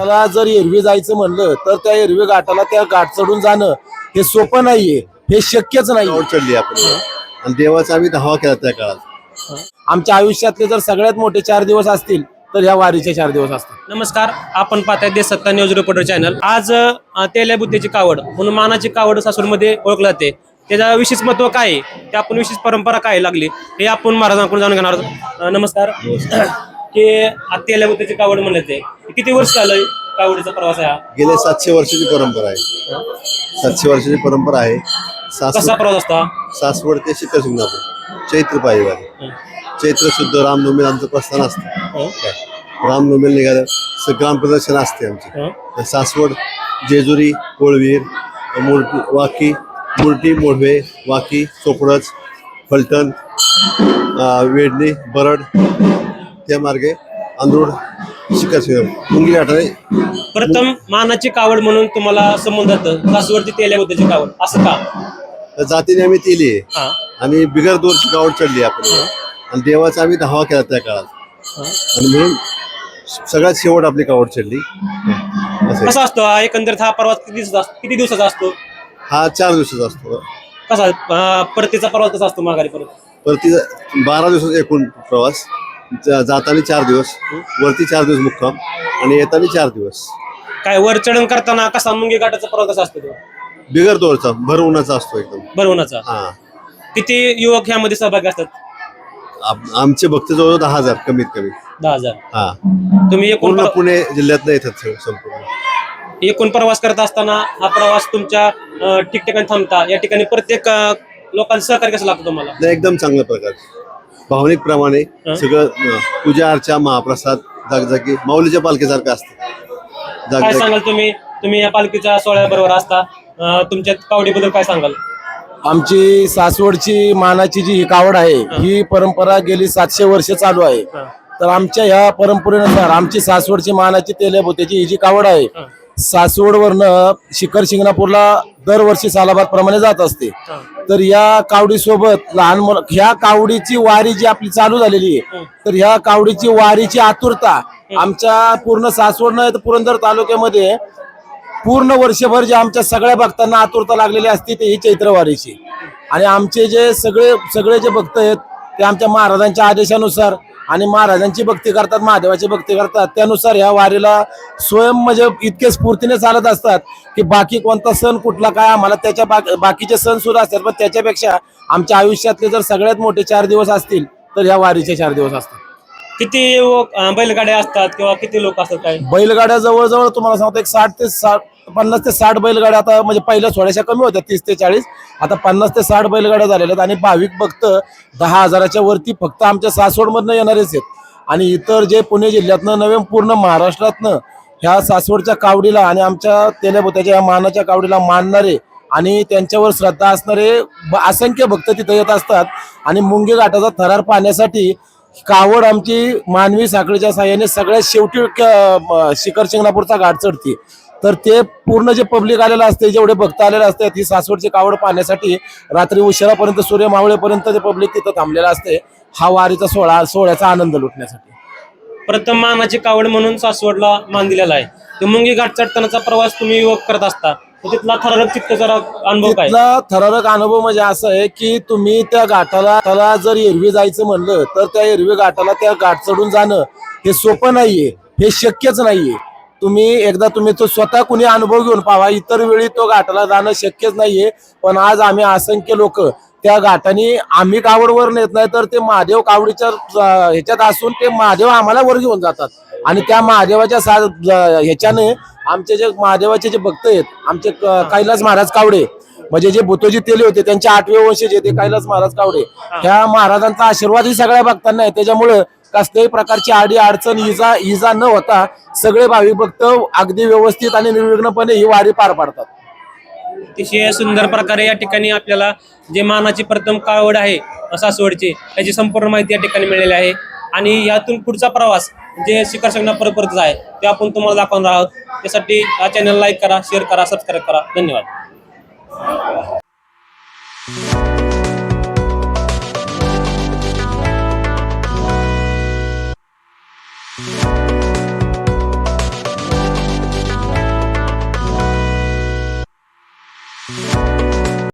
घाटाला जर एरवी जायचं म्हणलं तर त्या एरवी घाटाला त्या घाट चढून जाणं हे सोपं नाहीये हे शक्यच नाही चढली आपण. आणि देवाचा आम्ही धावा केला त्या काळात. आमच्या आयुष्यातले जर सगळ्यात मोठे चार दिवस असतील तर ह्या वारीचे चार दिवस असतील नमस्कार आपण पाहताय देश सत्ता न्यूज रिपोर्टर चॅनल. आज तेल्या बुद्धीची कावड म्हणून मानाची कावड सासूरमध्ये ओळखलं जाते. त्याचं विशेष महत्त्व काय आहे? ते आपण विशेष परंपरा काय लागली? हे आपण महाराजांकडून जाणून घेणार नमस्कार. की तेल्या बुद्धीची कावड म्हणलं ते किती वर्ष झालं कावडीचा प्रवास आहे हा? गेले सातशे वर्षाची परंपरा आहे. सातशे वर्षाची परंपरा आहे. कसा सासवड प्रवास असता सासवड ते शिखर शिंगणापूर. चैत्र पायवारी चैत्र शुद्ध रामनवमी आमचं प्रस्थान असतं. काय? रामनवमीला निघालं स- ग्रामप्रदर्शन असते आमची. तर सासवड जेजुरी कोळवीर मुरटी वाकी मुरटी मोढवे वाकी चोपडच फलटण अं, वेडणी बरड त्या मार्गे अंधरूड शिखर शिंगणापूर मुंगी घाटाने. प्रथम मानाची कावड म्हणून तुम्हाला संबंध जातं सासूवरची तेल्या बुद्धीची कावड असं का? जातीने आम्ही हा. आणि बिगर दोरची गावड चढली आपण. आणि देवाचा आम्ही धावा केला त्या काळात. आणि म्हणून सगळ्यात शेवट आपली कावड चढली. कसा असतो? हा एकंदरीत हा प्रवास किती दिवसाचा असतो किती दिवसाचा असतो? हा चार दिवसाचा असतो. कसा? परतीचा प्रवास कसा असतो माघारी परत परती बारा दिवसाचा एकूण प्रवास. जाताना चार दिवस वरती चार दिवस मुक्काम आणि येताना चार दिवस. काय वर चढण करताना कसा मुंगी घाटाचा प्रवास कसा असतो तो? बिगर दोरचा भर उन्हाचा असतो एकदम. भरवण्याचा हा. किती युवक ह्यामध्ये सहभागी असतात? आम- आमचे भक्त जवळ दहा हजार कमीत कमी दहा हजार. हा. तुम्ही एकूण पूर्ण प्र- पुणे जिल्ह्यात येतात संपूर्ण. एकूण प्रवास करत असताना हा प्रवास तुमच्या अं, ठिकठिकाणी थांबता. या ठिकाणी प्रत्येक अं, लोकांचं सहकार्य कसं लागतं तुम्हाला? नाही एकदम चांगल्या प्रकारे. भावनिक प्रमाणे सगळं अं, पूजा अर्चा महाप्रसाद जागजागी माऊलीच्या पालखीसारखं असतं. काय जागजागी. सांगाल तुम्ही? तुम्ही या पालखीच्या सोहळ्याबरोबर असता. अं, तुमच्या कावडीबद्दल काय सांगाल? आमची सासवडची मानाची जी ही कावड आहे ही. परंपरा गेली सातशे वर्ष चालू आहे. तर आमच्या ह्या परंपरेनुसार आमची सासवडची मानाची तेल्याभोत्याची ही जी कावड आहे सासवडवरनं शिखर शिंगणापूरला दरवर्षी सालाबाद प्रमाणे जात असते. तर या कावडीसोबत लहान मुलं ह्या कावडीची वारी जी आपली चालू झालेली आहे तर ह्या कावडीची वारीची आतुरता आमच्या पूर्ण सासवड नाही तर पुरंदर तालुक्यामध्ये पूर्ण वर्षभर जे आमच्या सगळ्या भक्तांना आतुरता लागलेली असते ते ही चैत्रवारीची आणि आमचे जे सगळे सगळे जे भक्त आहेत ते आमच्या महाराजांच्या आदेशानुसार आणि महाराजांची भक्ती करतात महादेवाची भक्ती करतात. त्यानुसार ह्या वारीला स्वयं म्हणजे इतके स्फूर्तीने चालत असतात की बाकी कोणता सण कुठला काय आम्हाला त्याच्या बाक- बाकीचे सण सुद्धा असतात. पण त्याच्यापेक्षा आमच्या आयुष्यातले जर सगळ्यात मोठे चार दिवस असतील तर ह्या वारीचे चार दिवस असतात. किती बैलगाड्या असतात किंवा किती लोक असतात काय? बैलगाड्या जवळजवळ तुम्हाला सांगतो एक साठ ते साठ पन्नास ते साठ बैलगाड्या आता म्हणजे पहिल्या थोड्याशा कमी होत्या तीस ते चाळीस. आता पन्नास ते साठ बैलगाड्या झालेल्या आहेत आणि भाविक भक्त दहा हजाराच्या वरती फक्त आमच्या सासवडमधनं येणारेच आहेत. आणि इतर जे पुणे जिल्ह्यातनं नव्हे पूर्ण महाराष्ट्रातनं ह्या सासवडच्या कावडीला आणि आमच्या तेल्याभोत्याच्या या मानाच्या कावडीला मानणारे आणि त्यांच्यावर श्रद्धा असणारे असंख्य भक्त तिथं येत असतात. आणि मुंगी घाटाचा थरार पाहण्यासाठी कावड आमची मानवी साखळीच्या साह्याने सगळ्यात शेवटी शिखर शिंगणापूरचा घाट चढते तर ते पूर्ण जे पब्लिक आलेलं असते जेवढे भक्त आलेले असतात ही सासवडची कावड पाहण्यासाठी रात्री उशिरापर्यंत सूर्य मावळेपर्यंत ते पब्लिक तिथं थांबलेलं असते. हा वारीचा सोहळा सोहळ्याचा आनंद लुटण्यासाठी. प्रथम मानाची कावड म्हणून सासवडला मान दिलेला आहे. तो मुंगी घाट चढतानाचा प्रवास तुम्ही युवक करत असता. तर तिथला थरारक चित्तचा अनुभव काय? तिथला थरारक अनुभव म्हणजे असं आहे की तुम्ही त्या घाटाला त्याला जर एरवी जायचं म्हणलं तर त्या एरवी घाटाला त्या घाट चढून जाणं हे सोपं नाहीये हे शक्यच नाहीये. तुम्ही एकदा तुम्ही तो स्वतः कुणी अनुभव घेऊन पाहा. इतर वेळी तो घाटाला जाणं शक्यच नाहीये. पण आज आम्ही असंख्य लोक त्या घाटाने आम्ही कावडवर नेत नाही तर ते महादेव कावडीच्या ह्याच्यात असून ते महादेव आम्हाला वर घेऊन जातात. आणि त्या महादेवाच्या सा ह्याच्याने आमचे जे महादेवाचे जे भक्त आहेत आमचे कैलास महाराज कावडे म्हणजे जे भूतोजी तेले होते त्यांचे आठवे वंशज जे ते कैलास महाराज कावडे. ह्या महाराजांचा आशीर्वाद ही सगळ्या भक्तांना आहे. त्याच्यामुळं कसल्याही प्रकारची आडी अडचण इजा इजा न होता सगळे भाविक भक्त अगदी व्यवस्थित आणि निर्विघ्नपणे ही वारी पार पाडतात. अतिशय सुंदर प्रकारे या ठिकाणी आपल्याला जे मानाची प्रथम कावड आहे सासवडची त्याची संपूर्ण माहिती या ठिकाणी मिळाली आहे. आणि यातून पुढचा प्रवास जे शिखर संघापर्यंतचा आहे ते आपण तुम्हाला दाखवणार आहोत. त्यासाठी हा चॅनल लाईक करा शेअर करा सबस्क्राईब करा. धन्यवाद.